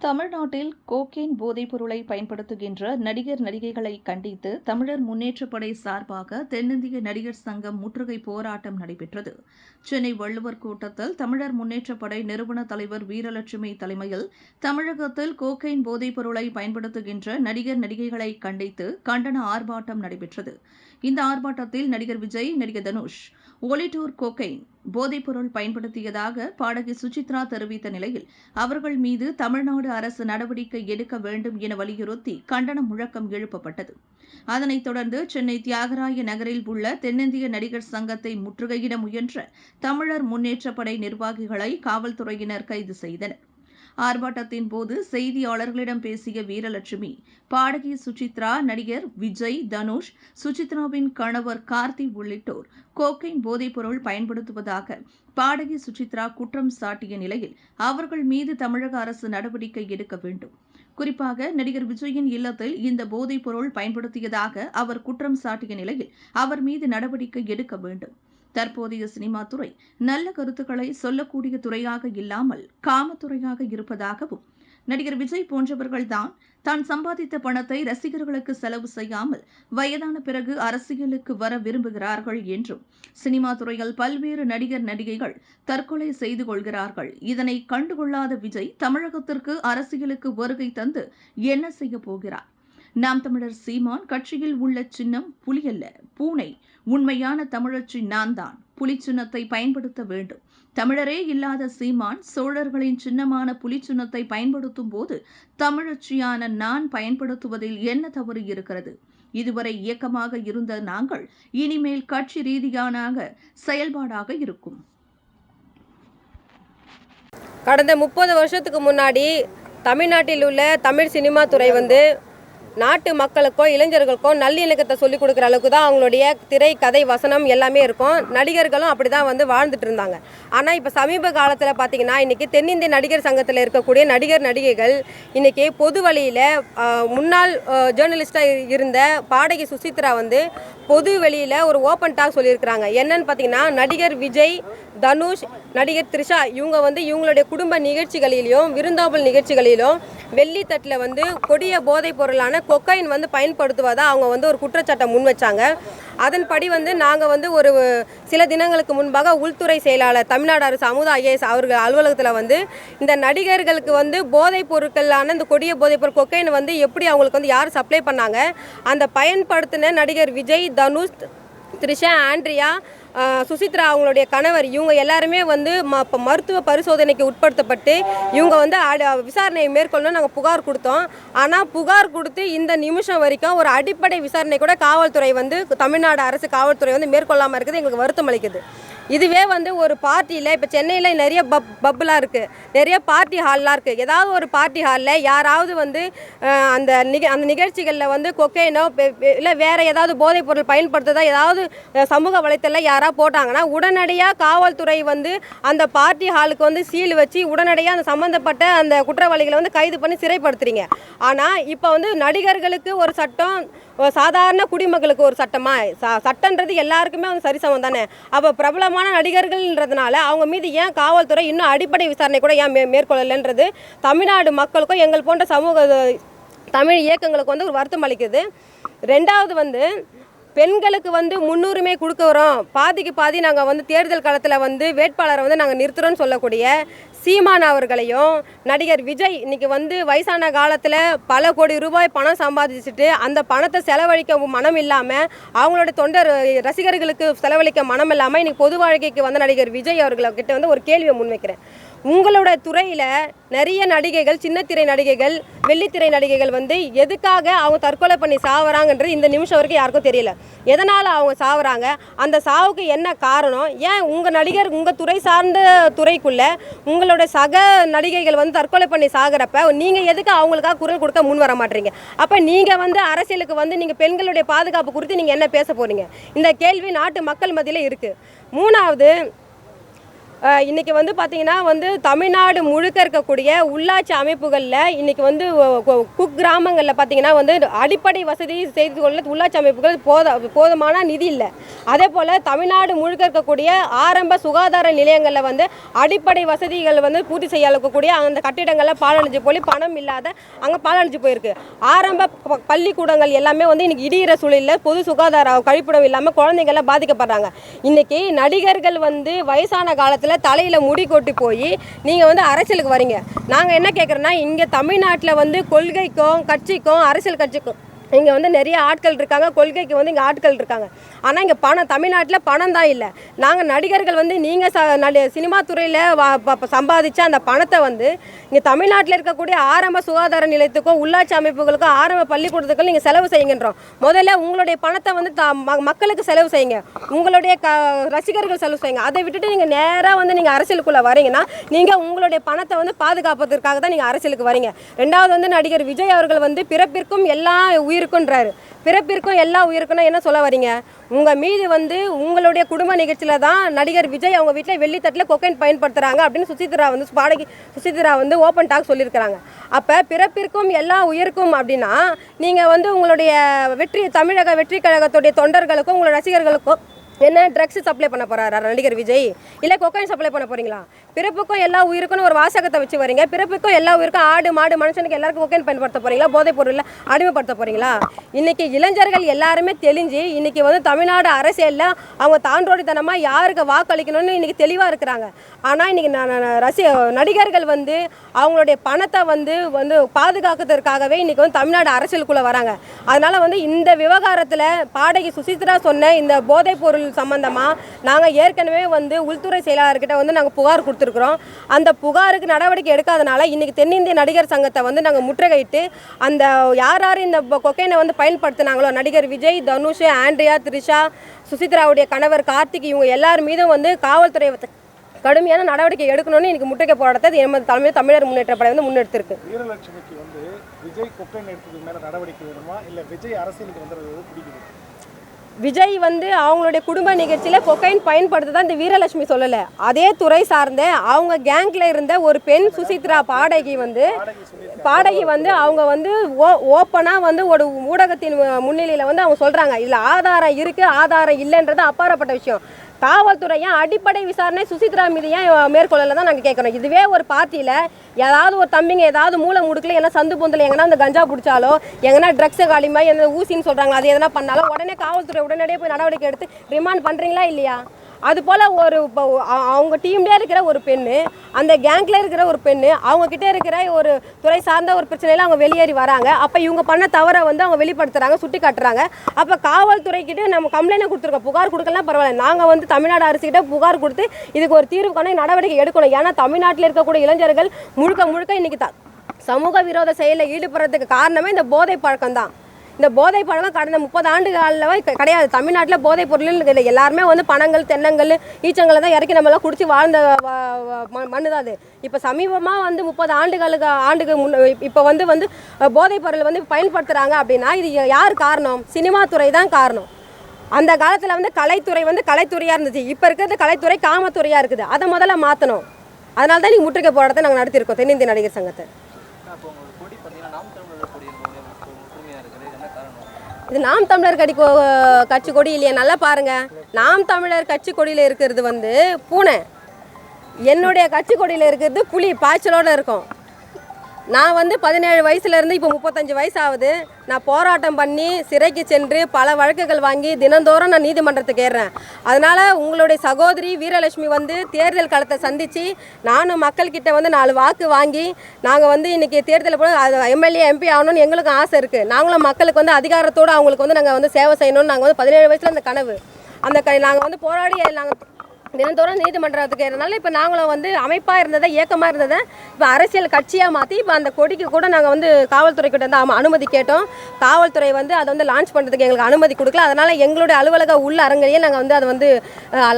தமிழ்நாட்டில் கோகேன் போதைப் பொருளை பயன்படுத்துகின்ற நடிகர் நடிகைகளை கண்டித்து தமிழர் முன்னேற்றப் படை சார்பாக தென்னிந்திய நடிகர் சங்கம் முற்றுகை போராட்டம் நடைபெற்றது. சென்னை வள்ளுவர் கூட்டத்தில் தமிழர் முன்னேற்றப் படை நிறுவன தலைவர் வீரலட்சுமி தலைமையில் தமிழகத்தில் கோகெயின் போதைப் பொருளை பயன்படுத்துகின்ற நடிகர் நடிகைகளை கண்டித்து கண்டன ஆர்ப்பாட்டம் நடைபெற்றது. இந்த ஆர்ப்பாட்டத்தில் நடிகர் விஜய் நடிகர் தனுஷ் ஒலிட்டூர் கோகெயின் போதைப்பொருள் பயன்படுத்தியதாக பாடகி சுசித்ரா தெரிவித்த நிலையில் அவர்கள் மீது தமிழ்நாடு அரசு நடவடிக்கை எடுக்க வேண்டும் என வலியுறுத்தி கண்டன முழக்கம் எழுப்பப்பட்டது. அதனைத் தொடர்ந்து சென்னை தியாகராய நகரில் உள்ள தென்னிந்திய நடிகர் சங்கத்தை முற்றுகையிட முயன்ற தமிழர் முன்னேற்றப் படை நிர்வாகிகளை காவல்துறையினர் கைது செய்தனர். ஆர்ப்பாட்டத்தின் போது செய்தியாளர்களிடம் பேசிய வீரலட்சுமி பாடகி சுசித்ரா நடிகர் விஜய் தனுஷ் சுசித்ராவின் கணவர் கார்த்தி உள்ளிட்டோர் கோக்கைன் போதைப்பொருள் பயன்படுத்துவதாக பாடகி சுசித்ரா குற்றம் சாட்டிய நிலையில் அவர்கள் மீது தமிழக அரசு நடவடிக்கை எடுக்க வேண்டும். குறிப்பாக நடிகர் விஜயின் இல்லத்தில் இந்த போதைப்பொருள் பயன்படுத்தியதாக அவர் குற்றம் சாட்டிய நிலையில் அவர் மீது நடவடிக்கை எடுக்க வேண்டும். தற்போதைய சினிமா துறை நல்ல கருத்துக்களை சொல்லக்கூடிய துறையாக இல்லாமல் காமத்துறையாக இருப்பதாகவும் நடிகர் விஜய் போன்றவர்கள்தான் தான் சம்பாதித்த பணத்தை ரசிகர்களுக்கு செலவு செய்யாமல் வயதான பிறகு அரசியலுக்கு வர விரும்புகிறார்கள் என்றும் சினிமா துறையில் பல்வேறு நடிகர் நடிகைகள் தற்கொலை செய்து கொள்கிறார்கள். இதனை கண்டுகொள்ளாத விஜய் தமிழகத்திற்கு அரசியலுக்கு வருகை தந்து என்ன செய்ய போகிறார்? நாம் தமிழர் சீமான் கட்சியில் உள்ள சின்னம் புலியல்ல. பூனை உண்மையான தமிழச்சி நான் தான் புலி சின்னத்தை பயன்படுத்த வேண்டும். தமிழரே இல்லாத சீமான் சோழர்களின் சின்னமான புலி சின்னத்தை பயன்படுத்தும் போது தமிழச்சியான நான் பயன்படுத்துவதில் என்ன தவறு இருக்கிறது? இதுவரை இயக்கமாக இருந்த நாங்கள் இனிமேல் கட்சி ரீதியான செயல்பாடாக இருக்கும். கடந்த முப்பது வருஷத்துக்கு முன்னாடி தமிழ்நாட்டில் உள்ள தமிழ் சினிமா துறை வந்து நாட்டு மக்களுக்கோ இளைஞர்களுக்கோ நல்லிணக்கத்தை சொல்லிக் கொடுக்குற அளவுக்கு தான் அவங்களுடைய திரை கதை வசனம் எல்லாமே இருக்கும். நடிகர்களும் அப்படி தான் வந்து வாழ்ந்துட்டு இருந்தாங்க. ஆனால் இப்போ சமீப காலத்தில் பார்த்தீங்கன்னா இன்றைக்கி தென்னிந்திய நடிகர் சங்கத்தில் இருக்கக்கூடிய நடிகர் நடிகைகள் இன்றைக்கி பொது வழியில் முன்னாள் ஜேர்னலிஸ்டாக இருந்த பாடகி சுசித்ரா வந்து பொது வெளியில் ஒரு ஓப்பன் டாக் சொல்லியிருக்கிறாங்க. என்னன்னு பார்த்தீங்கன்னா நடிகர் விஜய் தனுஷ் நடிகர் த்ரிஷா இவங்க வந்து இவங்களுடைய குடும்ப நிகழ்ச்சிகளிலும் விருந்தோம்பல் நிகழ்ச்சிகளிலும் வெள்ளி தட்டில் வந்து கொடிய போதைப் பொருளான கொக்கைன் வந்து பயன்படுத்துவதாக அவங்க வந்து ஒரு குற்றச்சாட்டை முன் வச்சாங்க. அதன்படி வந்து நாங்கள் வந்து ஒரு சில தினங்களுக்கு முன்பாக உள்துறை செயலாளர் தமிழ்நாடு அரசு அமுதா ஐஏஎஸ் அவர்கள் அலுவலகத்தில் வந்து இந்த நடிகர்களுக்கு வந்து போதைப் பொருட்களான இந்த கொடிய போதைப் பொருள் கொக்கைன் வந்து எப்படி அவங்களுக்கு வந்து யார் சப்ளை பண்ணாங்க அந்த பயன்படுத்தின நடிகர் விஜய் தனுஷ் த்ரிஷா ஆண்ட்ரியா சுசித்ரா அவங்களுடைய கணவர் இவங்க எல்லாருமே வந்து ம மருத்துவ பரிசோதனைக்கு உட்படுத்தப்பட்டு இவங்க வந்து விசாரணையை மேற்கொள்ளணும் நாங்கள் புகார் கொடுத்தோம். ஆனால் புகார் கொடுத்து இந்த நிமிஷம் வரைக்கும் ஒரு அடிப்படை விசாரணை கூட காவல்துறை வந்து தமிழ்நாடு அரசு காவல்துறை வந்து மேற்கொள்ளாமல் இருக்குது எங்களுக்கு வருத்தம் அளிக்குது. இதுவே வந்து ஒரு பார்ட்டியில் இப்போ சென்னையில் நிறைய பப் பப்லாம் இருக்குது நிறைய பார்ட்டி ஹால்லாம் இருக்குது ஏதாவது ஒரு பார்ட்டி ஹாலில் யாராவது வந்து அந்த நிக அந்த நிகழ்ச்சிகளில் வந்து கொக்கைனோ இல்லை வேறு ஏதாவது போதைப் பொருள் பயன்படுத்துதா ஏதாவது சமூக வலைத்தளம் யாராவது போட்டாங்கன்னா உடனடியாக காவல்துறை வந்து அந்த பார்ட்டி ஹாலுக்கு வந்து சீல் வச்சு உடனடியாக அந்த சம்மந்தப்பட்ட அந்த குற்றவாளிகளை வந்து கைது பண்ணி சிறைப்படுத்துறீங்க. ஆனால் இப்போ வந்து நடிகர்களுக்கு ஒரு சட்டம் சாதாரண குடிமக்களுக்கு ஒரு சட்டமா சட்டன்றது எல்லாருக்குமே வந்து சரிசமம் தானே. அப்போ பிரபலமாக பிரபலமான நடிகர்கள்ன்றதுனால அவங்க மீது ஏன் காவல்துறை இன்னும் அடிப்படை விசாரணை கூட ஏன் மே மேற்கொள்ளலைன்றது தமிழ்நாடு மக்களுக்கும் எங்கள் போன்ற சமூக தமிழ் இயக்கங்களுக்கு வந்து ஒரு வருத்தம் அளிக்குது. ரெண்டாவது வந்து பெண்களுக்கு வந்து முன்னுரிமை கொடுக்குறோம் பாதிக்கு பாதி நாங்கள் வந்து தேர்தல் காலத்தில் வந்து வேட்பாளரை வந்து நாங்கள் நிறுத்துகிறோன்னு சொல்லக்கூடிய சீமான் அவர்களையும் நடிகர் விஜய் இன்னைக்கு வந்து வயசான காலத்தில் பல கோடி ரூபாய் பணம் சம்பாதிச்சுட்டு அந்த பணத்தை செலவழிக்க மனம் இல்லாமல் அவங்களோட தொண்டர் ரசிகர்களுக்கு செலவழிக்க மனம் இல்லாமல் இன்னைக்கு பொது வாழ்க்கைக்கு வந்த நடிகர் விஜய் அவர்கள்கிட்ட வந்து ஒரு கேள்வியை முன்வைக்கிறேன். உங்களோட துறையில் நிறைய நடிகைகள் சின்னத்திரை நடிகைகள் வெள்ளித்திரை நடிகைகள் வந்து எதுக்காக அவங்க தற்கொலை பண்ணி சாவறாங்கன்றது இந்த நிமிஷம் வரைக்கும் யாருக்கும் தெரியல. எதனால் அவங்க சாவறாங்க? அந்த சாவுக்கு என்ன காரணம்? ஏன் உங்கள் நடிகர் உங்கள் துறை சார்ந்த துறைக்குள்ளே உங்களோட சக நடிகைகள் வந்து தற்கொலை பண்ணி சாகிறப்ப நீங்கள் எதுக்கு அவங்களுக்காக குரல் கொடுக்க முன் வர மாட்டீங்க? அப்போ நீங்கள் வந்து அரசியலுக்கு வந்து நீங்கள் பெண்களுடைய பாதுகாப்பு குறித்து நீங்கள் என்ன பேச போகிறீங்க இந்த கேள்வி நாட்டு மக்கள் மத்தியில் இருக்குது மூணாவது இன்றைக்கி வந்து பார்த்திங்கன்னா வந்து தமிழ்நாடு முழுக்க இருக்கக்கூடிய உள்ளாட்சி அமைப்புகளில் இன்றைக்கி வந்து குக் கிராமங்களில் பார்த்திங்கன்னா பார்த்தீங்கன்னா வந்து அடிப்படை வசதி செய்து கொள்ள உள்ளாட்சி அமைப்புகள் போத போதுமான நிதி இல்லை. அதே போல் தமிழ்நாடு முழுக்க இருக்கக்கூடிய ஆரம்ப சுகாதார நிலையங்களில் வந்து அடிப்படை வசதிகள் வந்து பூர்த்தி செய்ய அளக்கக்கூடிய அந்த கட்டிடங்களில் பாலடைஞ்சு போய் பணம் இல்லாத அங்கே பாலடைஞ்சு போயிருக்கு. ஆரம்ப பள்ளிக்கூடங்கள் எல்லாமே வந்து இன்னைக்கு இடிகிற சூழலில் பொது சுகாதார கழிப்பிடம் இல்லாமல் குழந்தைங்கள்லாம் பாதிக்கப்படுறாங்க. இன்றைக்கி நடிகர்கள் வந்து வயசான காலத்தில் தலையில் முடி கொட்டி போய் நீங்கள் வந்து அரசியலுக்கு வரீங்க. நாங்கள் என்ன கேட்குறோன்னா இங்கே தமிழ்நாட்டில் வந்து கொள்கைக்கும் கட்சிக்கும் அரசியல் கட்சிக்கும் இங்கே வந்து நிறைய ஆட்கள் இருக்காங்க. கொள்கைக்கு வந்து இங்கே ஆட்கள் இருக்காங்க. ஆனால் இங்கே பணம் தமிழ்நாட்டில் பணம் தான் இல்லை. நாங்கள் நடிகர்கள் வந்து நீங்கள் ச நடி சினிமா துறையில் சம்பாதிச்ச அந்த பணத்தை வந்து இங்கே தமிழ்நாட்டில் இருக்கக்கூடிய ஆரம்ப சுகாதார நிலையத்துக்கும் உள்ளாட்சி அமைப்புகளுக்கும் ஆரம்ப பள்ளிக்கூடத்துக்கும் நீங்கள் செலவு செய்யுங்கன்றோம். முதல்ல உங்களுடைய பணத்தை வந்து த ம- மக்களுக்கு செலவு செய்யுங்க. உங்களுடைய க ரசிகர்கள் செலவு செய்யுங்க. அதை விட்டுட்டு நீங்கள் நேராக வந்து நீங்கள் அரசியலுக்குள்ளே வரீங்கன்னா நீங்கள் உங்களுடைய பணத்தை வந்து பாதுகாப்பதற்காக தான் நீங்கள் அரசியலுக்கு வரீங்க. ரெண்டாவது வந்து நடிகர் விஜய் அவர்கள் வந்து பிறப்பிற்கும் எல்லா உயிர் உயிருக்குன்றாரு. பிறப்பிற்கும் எல்லா உயிருக்குன்னா என்ன சொல்ல வரீங்க? உங்கள் மீது வந்து உங்களுடைய குடும்ப நிகழ்ச்சியில் தான் நடிகர் விஜய் அவங்க வீட்டில் வெள்ளித்தட்டில் கொக்கைன் பயன்படுத்துகிறாங்க அப்படின்னு சுசித்ரா வந்து பாடகி சுசித்ரா வந்து ஓப்பன் டாக் சொல்லியிருக்கிறாங்க. அப்போ பிறப்பிற்கும் எல்லா உயிருக்கும் அப்படின்னா நீங்கள் வந்து உங்களுடைய வெற்றி தமிழக வெற்றி கழகத்துடைய தொண்டர்களுக்கும் உங்களுடைய ரசிகர்களுக்கும் என்ன ட்ரக்ஸ் சப்ளை பண்ண போகிறாரா நடிகர் விஜய்? இல்லை கொக்கைன் சப்ளை பண்ண போறீங்களா? பிறப்புக்கும் எல்லா உயிருக்கும் ஒரு வாசகத்தை வச்சு வரீங்க. பிறப்புக்கும் எல்லா உயிருக்கும் ஆடு மாடு மனுஷனுக்கு எல்லாருக்கும் கொக்கைன் பயன்படுத்த போறீங்களா? போதைப் பொருளில் அடிமைப்படுத்த போறீங்களா? இன்னைக்கு இளைஞர்கள் எல்லாருமே தெளிஞ்சு இன்னைக்கு வந்து தமிழ்நாடு அரசியலில் அவங்க தாண்டோடித்தனமாக யாருக்கு வாக்களிக்கணும்னு இன்னைக்கு தெளிவாக இருக்கிறாங்க. ஆனால் இன்னைக்கு ரசி நடிகர்கள் வந்து அவங்களுடைய பணத்தை வந்து வந்து பாதுகாக்கிறதுக்காகவே இன்னைக்கு வந்து தமிழ்நாடு அரசியலுக்குள்ளே வராங்க. அதனால வந்து இந்த விவகாரத்தில் பாடகி சுசித்ரா சொன்ன இந்த போதைப் பொருள் சம்பந்தமாக நாங்கள் ஏற்கனவே வந்து உள்துறை செயலாளர்கிட்ட வந்து நாங்கள் புகார் கொடுத்துருக்குறோம். அந்த புகாருக்கு நடவடிக்கை எடுக்காதனால இன்றைக்கி தென்னிந்திய நடிகர் சங்கத்தை வந்து நாங்கள் முற்றுகையிட்டு அந்த யார் யார் இந்த கொக்கைனை வந்து பயன்படுத்தினாங்களோ நடிகர் விஜய் தனுஷ் ஆண்ட்ரியா த்ரிஷா சுசித்ராவுடைய கணவர் கார்த்திக் இவங்க எல்லார் மீதும் வந்து காவல்துறை கடுமையான நடவடிக்கை எடுக்கணும்னு இன்னைக்கு முற்றுகை போராட்டத்தை எமது தலைமையில் தமிழர் முன்னேற்ற படை வந்து முன்னெடுத்திருக்கு. வீரலட்சுமிக்கு வந்து விஜய் கொக்கைன் எடுத்ததுக்கு மேலே நடவடிக்கை வேணுமா? இல்லை விஜய் அரசியலுக்கு வந்துடுறது பிடிக்குது விஜய் வந்து அவங்களுடைய குடும்ப நிகழ்ச்சியில் கொக்கைன் பயன்படுத்த இந்த வீரலட்சுமி சொல்லலை. அதே துறை சார்ந்த அவங்க கேங்கில் இருந்த ஒரு பெண் சுசித்ரா பாடகி வந்து பாடகி வந்து அவங்க வந்து ஓ ஓப்பனாக வந்து ஒரு ஊடகத்தின் முன்னிலையில் வந்து அவங்க சொல்கிறாங்க இதில் ஆதாரம் இருக்குது ஆதாரம் இல்லைன்றது அப்பாறப்பட்ட விஷயம். காவல்துறை ஏன் அடிப்படை விசாரணை சுசித்ரா மீது ஏன் மேற்கொள்ளல தான் நாங்கள் கேட்குறோம் இதுவே ஒரு பார்ட்டியில் ஏதாவது ஒரு தம்பிங்க ஏதாவது மூளை முடுக்கல எங்கன்னா சந்து பொந்தில் எங்கன்னா அந்த கஞ்சா பிடிச்சாலோ எங்கன்னா ட்ரக்ஸை காலிமா எந்த ஊசின்னு சொல்கிறாங்க அது எதனா பண்ணாலும் உடனே காவல்துறை உடனடியே போய் நடவடிக்கை எடுத்து ரிமாண்ட் பண்ணுறீங்களா இல்லையா? அது போல் ஒரு இப்போ அவங்க டீம்லேயே இருக்கிற ஒரு பெண்ணு அந்த கேங்கில் இருக்கிற ஒரு பெண்ணு அவங்கக்கிட்ட இருக்கிற ஒரு துறை சார்ந்த ஒரு பிரச்சனையில அவங்க வெளியேறி வராங்க. அப்போ இவங்க பண்ண தவறை வந்து அவங்க வெளிப்படுத்துகிறாங்க சுட்டி காட்டுறாங்க அப்போ காவல்துறைக்கிட்ட நம்ம கம்ப்ளைண்ட் கொடுத்துருக்கோம். புகார் கொடுக்கலாம் பரவாயில்ல. நாங்கள் வந்து தமிழ்நாடு அரசுக்கிட்ட புகார் கொடுத்து இதுக்கு ஒரு தீர்வு காண நடவடிக்கை எடுக்கணும். ஏன்னா தமிழ்நாட்டில் இருக்கக்கூடிய இளைஞர்கள் முழுக்க முழுக்க இன்றைக்கி த சமூக விரோத செயலில் ஈடுபடுறதுக்கு காரணமே இந்த போதை பழக்கம் தான் இந்த போதைப் பழம் கடந்த முப்பது ஆண்டு காலில் கிடையாது. தமிழ்நாட்டில் போதைப் பொருள் இல்லை எல்லாருமே வந்து பணங்கள் தென்னங்கள் ஈச்சங்களை தான் இறக்கி நம்மளாம் குடிச்சு வாழ்ந்த மண்ணு தான் அது. இப்போ சமீபமாக வந்து முப்பது ஆண்டுகளுக்கு ஆண்டுக்கு முன் இப்போ வந்து வந்து போதைப் பொருள் வந்து பயன்படுத்துகிறாங்க அப்படின்னா இது யார் காரணம்? சினிமா துறை தான் காரணம். அந்த காலத்தில் வந்து கலைத்துறை வந்து கலைத்துறையாக இருந்துச்சு. இப்போ இருக்கிறது கலைத்துறை காமத்துறையாக இருக்குது. அதை முதல்ல மாற்றணும் அதனால தான் நீ முற்றுகை போராட்டத்தை நாங்கள் நடத்தியிருக்கோம். தென்னிந்திய நடிகர் சங்கத்தை அப்போ உங்களோட கொடி பார்த்தீங்கன்னா நாம் தமிழர் கொடி ஒற்றுமையாக இருக்குது இது நாம் தமிழர் கடி கட்சி கொடி இல்லையா? நல்லா பாருங்க. நாம் தமிழர் கட்சி கொடியில் இருக்கிறது வந்து பூனை. என்னுடைய கட்சி கொடியில் இருக்கிறது புலி பாய்ச்சலோட இருக்கும். நான் வந்து பதினேழு வயசுலேருந்து இப்போ முப்பத்தஞ்சு வயசு ஆகுது நான் போராட்டம் பண்ணி சிறைக்கு சென்று பல வழக்குகள் வாங்கி தினந்தோறும் நான் நீதிமன்றத்துக்கு ஏறுறேன். அதனால் உங்களுடைய சகோதரி வீரலட்சுமி வந்து தேர்தல் களத்தை சந்தித்து நானும் மக்கள்கிட்ட வந்து நாலு வாக்கு வாங்கி நாங்கள் வந்து இன்றைக்கி தேர்தலில் போல அது எம்எல்ஏ எம்பி ஆகணும்னு எங்களுக்கும் ஆசை இருக்குது நாங்களும் மக்களுக்கு வந்து அதிகாரத்தோடு அவங்களுக்கு வந்து நாங்கள் வந்து சேவை செய்யணும்னு நாங்கள் வந்து பதினேழு வயசில் அந்த கனவு. அந்த க நாங்கள் வந்து போராடி நாங்கள் தினந்தோறும் நீதிமன்றத்துக்கு இருந்தனால இப்போ நாங்களும் வந்து அமைப்பாக இருந்ததை இயக்கமாக இருந்ததை இப்போ அரசியல் கட்சியாக மாற்றி இப்போ அந்த கொடிக்கு கூட நாங்கள் வந்து காவல்துறை கிட்ட வந்து அனுமதி கேட்டோம். காவல்துறை வந்து அதை வந்து லான்ச் பண்ணுறதுக்கு எங்களுக்கு அனுமதி கொடுக்கல. அதனால் எங்களுடைய அலுவலக உள்ள அரங்கிலேயே நாங்கள் வந்து அதை வந்து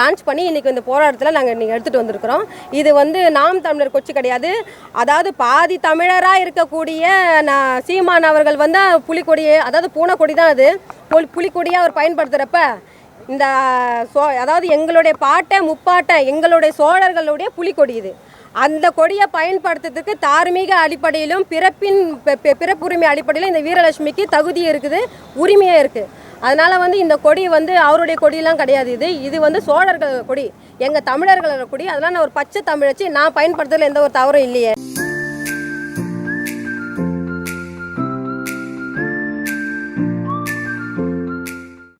லான்ச் பண்ணி இன்றைக்கி இந்த போராட்டத்தில் நாங்கள் இன்றைக்கி எடுத்துகிட்டு வந்திருக்கிறோம். இது வந்து நாம் தமிழர் கொச்சி கிடையாது. அதாவது பாதி தமிழராக இருக்கக்கூடிய நான் சீமான் அவர்கள் வந்து புலிக்கொடியே அதாவது பூனைக்கொடி தான் அது புலிக்கொடியாக அவர் பயன்படுத்துகிறப்ப இந்த சோ அதாவது எங்களுடைய பாட்டை முப்பாட்டை எங்களுடைய சோழர்களுடைய புலிக்கொடி இது. அந்த கொடியை பயன்படுத்துறதுக்கு தார்மீக அடிப்படையிலும் பிறப்பின் பிறப்புரிமை அடிப்படையிலும் இந்த வீரலட்சுமிக்கு தகுதி இருக்குது உரிமையே இருக்குது அதனால வந்து இந்த கொடி வந்து அவருடைய கொடியெல்லாம் கிடையாது இது. இது வந்து சோழர்கள் கொடி எங்கள் தமிழர்களோட கொடி. அதனால் நான் ஒரு பச்சை தமிழச்சு நான் பயன்படுத்துறதுல எந்த ஒரு தவறும் இல்லையே.